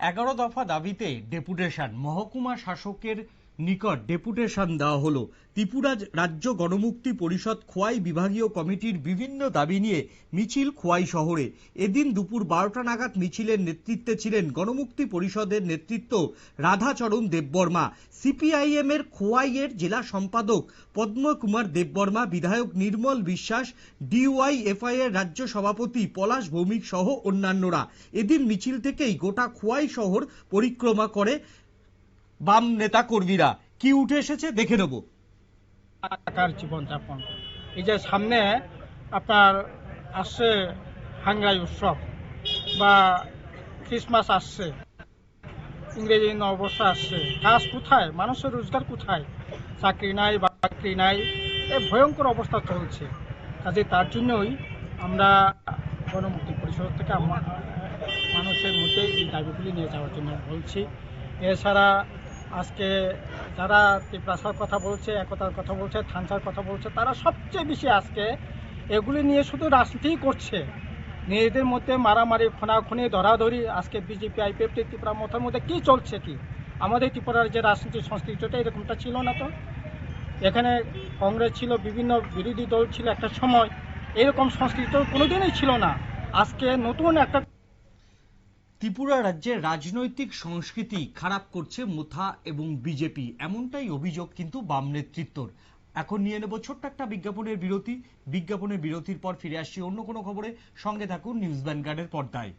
এগারো দফা দাবিতে ডেপুটেশন মহকুমা শাসকের নিকট ডেপুটেশন দেওয়া হলো। ত্রিপুরা রাজ্য গণমুক্তি পরিষদ খোয়াই বিভাগীয় কমিটির বিভিন্ন দাবি নিয়ে মিছিল খোয়াই শহরে। এদিন দুপুর বারোটা নাগাদ মিছিলের নেতৃত্বে ছিলেন গণমুক্তি পরিষদের নেতৃত্ব রাধাচরণ দেববর্মা। সিপিআইএম এর খোয়াইয়ের জেলা সম্পাদক পদ্মকুমার দেববর্মা, বিধায়ক নির্মল বিশ্বাস, ডিওয়াইএফআই এর রাজ্য সভাপতি পলাশ ভৌমিক সহ অন্যান্যরা। এদিন মিছিল থেকেই গোটা খোয়াই শহর পরিক্রমা করে বাম নেতা কর্মীরা কি উঠে এসেছে দেখে নেব। টাকার জীবনযাপন এই যে সামনে আপনার আসছে হাঙ্গাই উৎসব বা ক্রিসমাস আসছে, ইংরেজি নববর্ষ আসছে, কাজ কোথায়? মানুষের রোজগার কোথায়? চাকরি নাই, বাকরি নাই, এ ভয়ঙ্কর অবস্থা চলছে। কাজে তার জন্যই আমরা গণমুক্তি পরিষদ থেকে মানুষের মধ্যে এই দাবিগুলি নিয়ে যাওয়ার জন্য বলছি। এছাড়া আজকে যারা ত্রিপ্রাসার কথা বলছে, একতার কথা বলছে, থানসার কথা বলছে, তারা সবচেয়ে বেশি আজকে এগুলি নিয়ে শুধু রাজনীতিই করছে। নিজেদের মধ্যে মারামারি, খুনাখুনি, ধরাধরি, আজকে বিজেপি আইপিএফ ত্রিপুরা মথার মধ্যে কি চলছে কি? আমাদের ত্রিপুরার যে রাজনীতি সংস্কৃতিটা, এরকমটা ছিল না তো? এখানে কংগ্রেস ছিল, বিভিন্ন বিরোধী দল ছিল একটা সময়। এরকম সংস্কৃতি কোনোদিনই ছিল না। আজকে নতুন একটা ত্রিপুরা রাজ্যের রাজনৈতিক সংস্কৃতি খারাপ করছে মুথা এবং বিজেপি। এমনটাই অভিযোগ কিন্তু বাম নেতৃত্বর। এখন নিয়ে নেব ছোট্ট একটা বিজ্ঞাপনের বিরতি। বিজ্ঞাপনের বিরতির পর ফিরে আসছি অন্য কোনো খবরে। সঙ্গে থাকুন নিউজ ভ্যানগার্ডের পর্দায়।